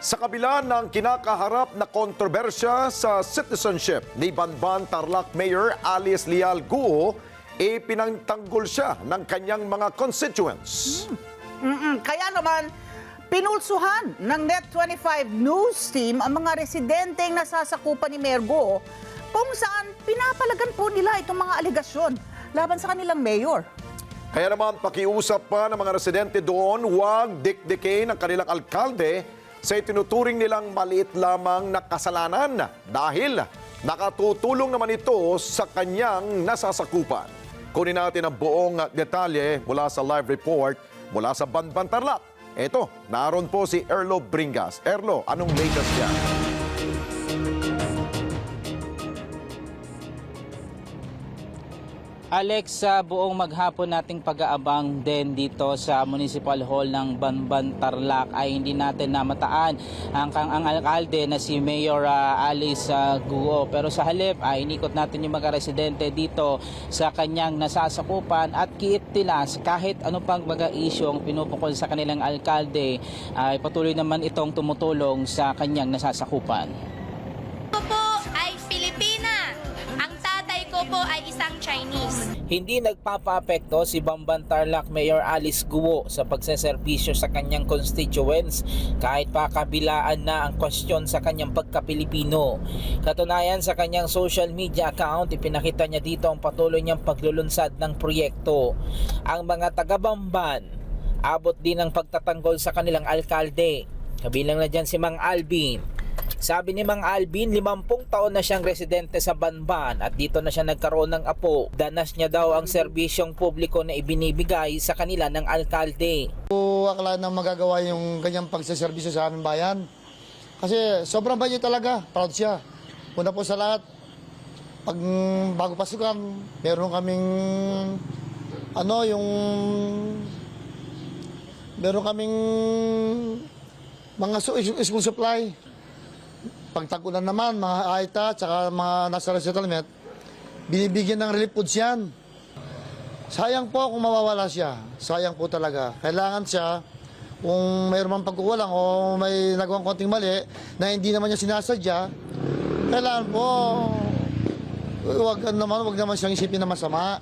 Sa kabila ng kinakaharap na kontrobersya sa citizenship ni Banban Tarlac Mayor Alice Lial Guo, ipinangtanggol siya ng kanyang mga constituents. Mm-mm. Kaya naman, pinulsuhan ng Net25 News Team ang mga residenteng nasasakupan ni Mergo kung saan pinapalagan po nila itong mga aligasyon laban sa kanilang mayor. Kaya naman pakiusap pa ng mga residente doon, huwag dikdikin ang kanilang alkalde sa itinuturing nilang maliit lamang na kasalanan dahil nakatutulong naman ito sa kanyang nasasakupan. Kunin natin ang buong detalye mula sa live report mula sa Banban Tarlac. Ito, naroon po si Erlo Bringas. Erlo, anong latest yan? Alex, sa buong maghapon nating pag-aabang din dito sa Municipal Hall ng Banban Tarlac ay hindi natin namataan ang, ang, ang alkalde na si Mayor ah, Alice ah, Guo. Pero sa halip ay inikot natin yung mga residente dito sa kanyang nasasakupan at kiitilas kahit ano pang mga issue ang pinupukol sa kanilang alkalde ay patuloy naman itong tumutulong sa kanyang nasasakupan. Po ay isang Chinese. Hindi nagpapaapekto si Bamban Tarlac Mayor Alice Guo sa pagseserbisyo sa kanyang constituents kahit pa kabilaan na ang kwestiyon sa kanyang pagka-Pilipino. Katunayan sa kanyang social media account, ipinakita niya dito ang patuloy niyang paglulunsad ng proyekto. Ang mga taga-Bamban, abot din ang pagtatanggol sa kanilang alkalde. Kabilang na dyan si Mang Alvin, sabi ni Mang Alvin, 50 taon na siyang residente sa Banban at dito na siya nagkaroon ng apo. Danas niya daw ang serbisyong publiko na ibinibigay sa kanila ng alkalde. ko akala na magagawa yung kanyang pagsaservisyo sa aming bayan. Kasi sobrang banyo talaga, proud siya. Una po sa lahat, pag bago pasukan, meron kaming ano yung meron kaming mga school supply. Pag tag-ulan naman, mga AITA, tsaka mga nasa resettlement, binibigyan ng relief foods yan. Sayang po kung mawawala siya. Sayang po talaga. Kailangan siya, kung mayroon man pagkukulang o may nagawang konting mali na hindi naman niya sinasadya, kailangan po, wag naman, wag naman siyang isipin na masama.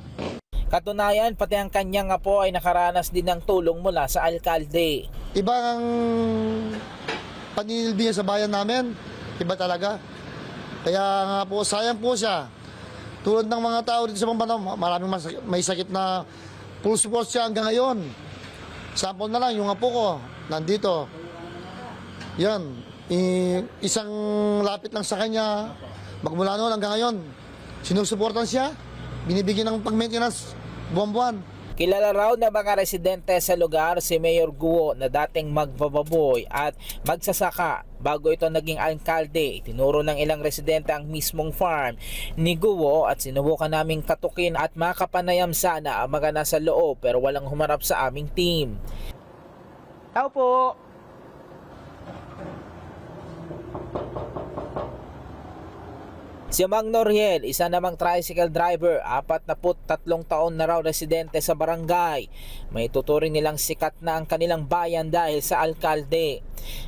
Katunayan, pati ang kanyang apo ay nakaranas din ng tulong mula sa alkalde. Iba ang paninilbi niya sa bayan namin. Iba talaga. Kaya nga po, sayang po siya. Tulad ng mga tao dito sa Pampanga, maraming mas- may sakit na full support siya hanggang ngayon. Sample na lang, yung apo ko, nandito. Yan. I- isang lapit lang sa kanya, magmula noon hanggang ngayon, sinusuportan siya, binibigyan ng pag-maintenance buwan-buwan. Kilala raw na mga residente sa lugar si Mayor Guo na dating magbababoy at magsasaka bago ito naging alkalde. Tinuro ng ilang residente ang mismong farm ni Guo at sinubukan naming katukin at makapanayam sana ang mga nasa loob pero walang humarap sa aming team. Tao po! Si Mang Noriel, isa namang tricycle driver, apat na put tatlong taon na raw residente sa barangay. May tuturing nilang sikat na ang kanilang bayan dahil sa alkalde.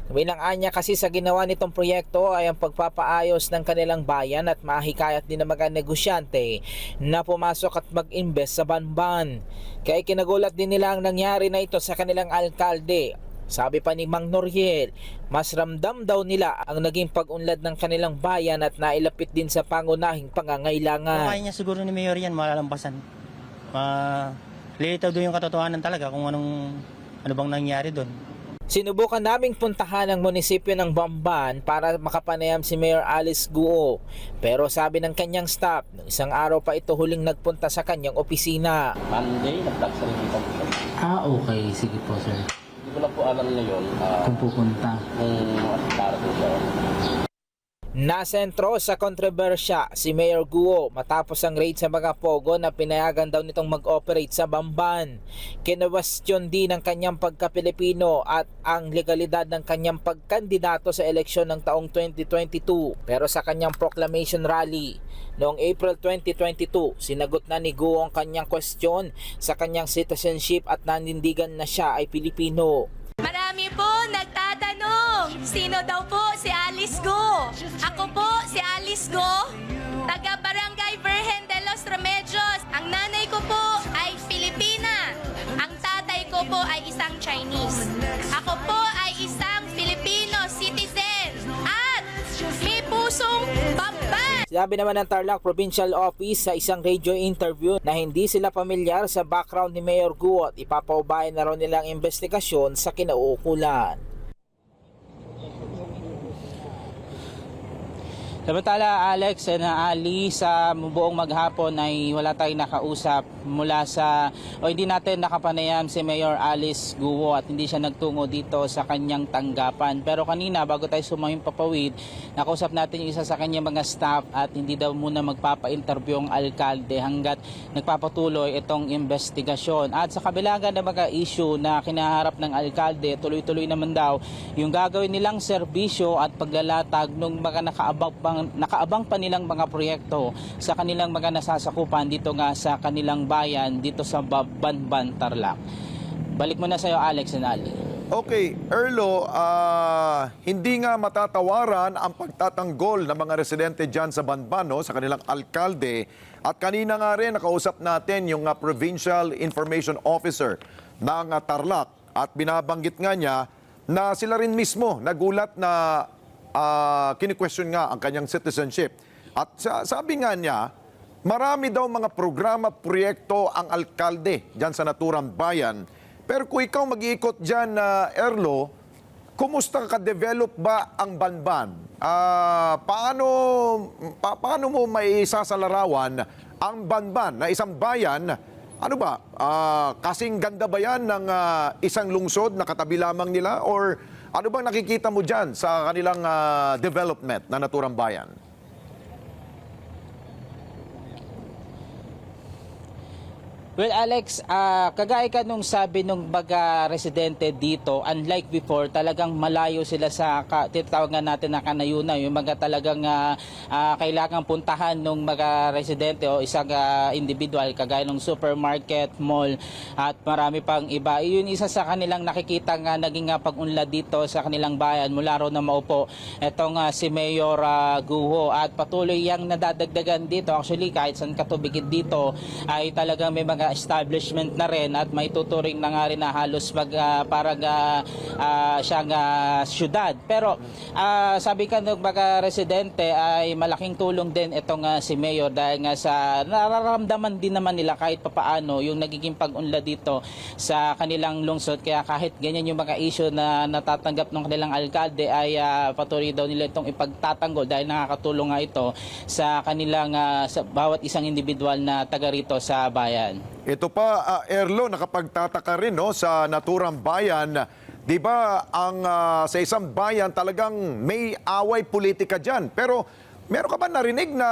Bilang anya kasi sa ginawa nitong proyekto ay ang pagpapaayos ng kanilang bayan at mahikayat din ng mga negosyante na pumasok at mag-invest sa banban. Kaya kinagulat din nila ang nangyari na ito sa kanilang alkalde sabi pa ni Mang Noriel, mas ramdam daw nila ang naging pag-unlad ng kanilang bayan at nailapit din sa pangunahing pangangailangan. Kaya niya siguro ni Mayor yan, malalampasan. Ma lilitaw doon yung katotohanan talaga kung anong ano bang nangyari doon. Sinubukan naming puntahan ang munisipyo ng Bamban para makapanayam si Mayor Alice Guo. Pero sabi ng kanyang staff, nung isang araw pa ito huling nagpunta sa kanyang opisina. Monday, nag-vlog sa. Ah, okay. Sige po, sir. Hindi ko lang po alam ngayon ah, Kung pupunta. kung darating siya. Nasentro sa kontrobersya si Mayor Guo matapos ang raid sa mga pogo na pinayagan daw nitong mag-operate sa Bamban. Kinawestiyon din ang kanyang pagka-Pilipino at ang legalidad ng kanyang pagkandidato sa eleksyon ng taong 2022. Pero sa kanyang proclamation rally noong April 2022, sinagot na ni Guo ang kanyang kwestiyon sa kanyang citizenship at nanindigan na siya ay Pilipino. Marami po nagtatanong Sino daw po? Go. Taga Barangay Virgen de los Remedios. Ang nanay ko po ay Filipina. Ang tatay ko po ay isang Chinese. Ako po ay isang Filipino citizen. At may pusong bamban. Sabi naman ng Tarlac Provincial Office sa isang radio interview na hindi sila pamilyar sa background ni Mayor Guo at ipapaubayan na raw nilang investigasyon sa kinauukulan. Samantala Alex and Ali sa buong maghapon ay wala tayong nakausap mula sa o hindi natin nakapanayam si Mayor Alice Guo at hindi siya nagtungo dito sa kanyang tanggapan. Pero kanina bago tayo sumaming papawid, nakausap natin yung isa sa kanyang mga staff at hindi daw muna magpapa-interview ang alkalde hanggat nagpapatuloy itong investigasyon. At sa kabilangan ng mga issue na kinaharap ng alkalde, tuloy-tuloy naman daw yung gagawin nilang serbisyo at paglalatag ng mga nakaabang, pang, nakaabang pa nilang mga proyekto sa kanilang mga nasasakupan dito nga sa kanilang bayan dito sa Banban, Tarlac. Balik mo na sa'yo Alex and Ali. Okay, Erlo, ah, hindi nga matatawaran ang pagtatanggol ng mga residente dyan sa Banbano sa kanilang alkalde. At kanina nga rin nakausap natin yung ah, Provincial Information Officer ng ah, Tarlac at binabanggit nga niya na sila rin mismo nagulat na uh, kini-question nga ang kanyang citizenship. At sa- sabi nga niya, marami daw mga programa, proyekto ang alkalde dyan sa naturang bayan. Pero kung ikaw mag-iikot dyan na Erlo, kumusta ka-develop ba ang Banban? Ah, paano, pa- paano mo may sasalarawan ang Banban na isang bayan? Ano ba? Ah, kasing ganda ba yan ng ah, isang lungsod na katabi lamang nila? Or ano bang nakikita mo dyan sa kanilang ah, development na naturang bayan? Well, Alex, ah, kagaya ka nung sabi nung baga residente dito, unlike before, talagang malayo sila sa ka, tinatawag nga natin na kanayuna, yung mga talagang ah, ah, kailangang puntahan nung mga residente o isang ah, individual, kagaya nung supermarket, mall, at marami pang iba. Yun isa sa kanilang nakikita nga naging ah, pag-unlad dito sa kanilang bayan mula raw na maupo etong ah, si Mayor ah, Guho at patuloy yang nadadagdagan dito. Actually, kahit saan katubigid dito ay talagang may mga establishment na rin at may tuturing na nga rin na halos mag, ah, parang ah, ah, siyang ah, syudad. Pero ah, sabi ka ng mga residente ay malaking tulong din itong ah, si Mayor dahil nga sa nararamdaman din naman nila kahit papaano yung nagiging pag-unlad dito sa kanilang lungsod. Kaya kahit ganyan yung mga issue na natatanggap ng kanilang alkalde ay ah, patuloy daw nila itong ipagtatanggol dahil nakakatulong nga ito sa kanilang ah, sa bawat isang individual na taga rito sa bayan. Ito pa, ah, Erlo, nakapagtataka rin no, sa naturang bayan. Di ba ang ah, sa isang bayan talagang may away politika dyan. Pero meron ka ba narinig na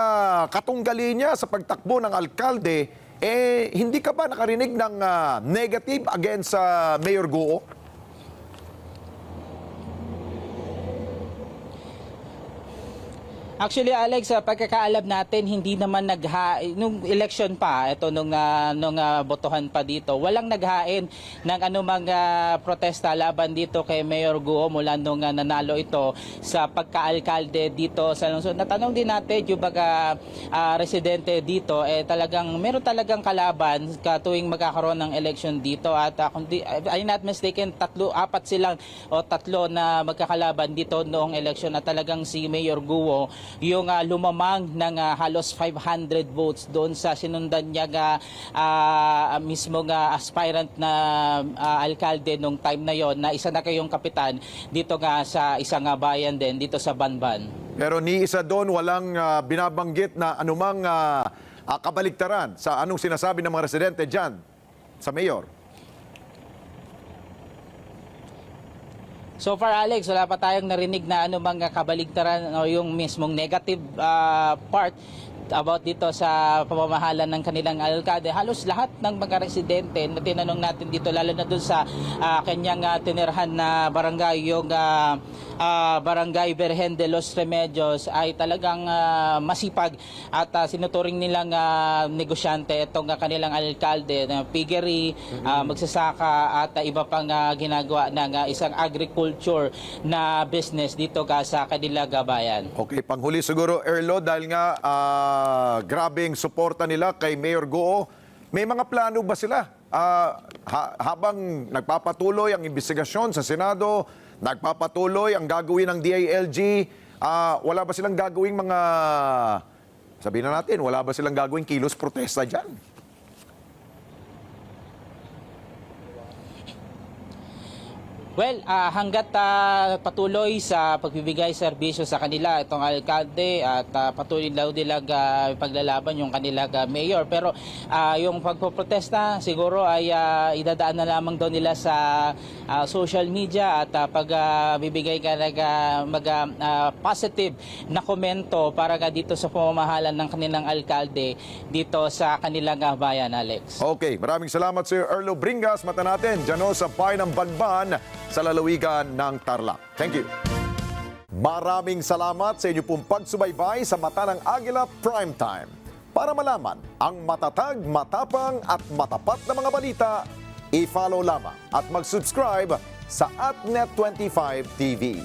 katunggali niya sa pagtakbo ng alkalde, eh hindi ka ba nakarinig ng ah, negative against sa Mayor Guo? Actually, Alex, sa pagkakaalam natin, hindi naman nagha nung election pa, ito nung ah, nung ah, botohan pa dito, walang naghain ng anumang ah, protesta laban dito kay Mayor Guo mula nung ah, nanalo ito sa pagkaalkalde dito sa lungsod. Natanong din natin yung baga ah, residente dito eh talagang meron talagang kalaban katuwing magkakaroon ng election dito at uh, kung di, I'm not mistaken, tatlo, apat silang o tatlo na magkakalaban dito noong election at talagang si Mayor Guo yung ah, lumamang ng ah, halos 500 votes doon sa sinundan niya nga ah, mismo nga aspirant na ah, alkalde nung time na yon na isa na kayong kapitan dito nga sa isang ah, bayan din dito sa Banban. Pero ni isa doon walang ah, binabanggit na anumang ah, ah, kabaligtaran sa anong sinasabi ng mga residente dyan sa Mayor. So far Alex, wala pa tayong narinig na ano mga kabaligtaran o yung mismong negative ah, part about dito sa pamamahala ng kanilang alkalde. Halos lahat ng mga residente na tinanong natin dito, lalo na doon sa ah, kanyang ah, tinirhan na barangay, yung ah, ah, Barangay Virgen de los Remedios ay talagang ah, masipag at ah, sinuturing nilang ah, negosyante itong ah, kanilang alkalde na piggery, ah, magsasaka at ah, iba pang ah, ginagawa ng ah, isang agriculture na business dito ka sa kanilang gabayan. Okay, panghuli siguro, Erlo, dahil nga ah, grabing suporta nila kay Mayor Goo, may mga plano ba sila? Ah, ha- habang nagpapatuloy ang investigasyon sa Senado, nagpapatuloy ang gagawin ng DILG, ah, wala ba silang gagawing mga, sabihin na natin, wala ba silang gagawing kilos protesta dyan? Well, ah, hanggat ah, patuloy sa pagbibigay serbisyo sa kanila itong alkalde at ah, patuloy daw nilang ah, paglalaban yung kanilang ah, mayor. Pero ah, yung pagpoprotesta siguro ay ah, idadaan na lamang daw nila sa ah, social media at ah, pag bibigay ka ng ah, mag, ah, positive na komento para ka dito sa pamamahalan ng kanilang alkalde dito sa kanilang ah, bayan, Alex. Okay, maraming salamat Sir Erlo Bringas. Mata natin, dyan sa bayan ng Banban sa lalawigan ng Tarlac. Thank you. Maraming salamat sa inyo pong pagsubaybay sa Mata ng Agila Primetime. Para malaman ang matatag, matapang at matapat na mga balita, i-follow lamang at mag-subscribe sa AtNet25 TV.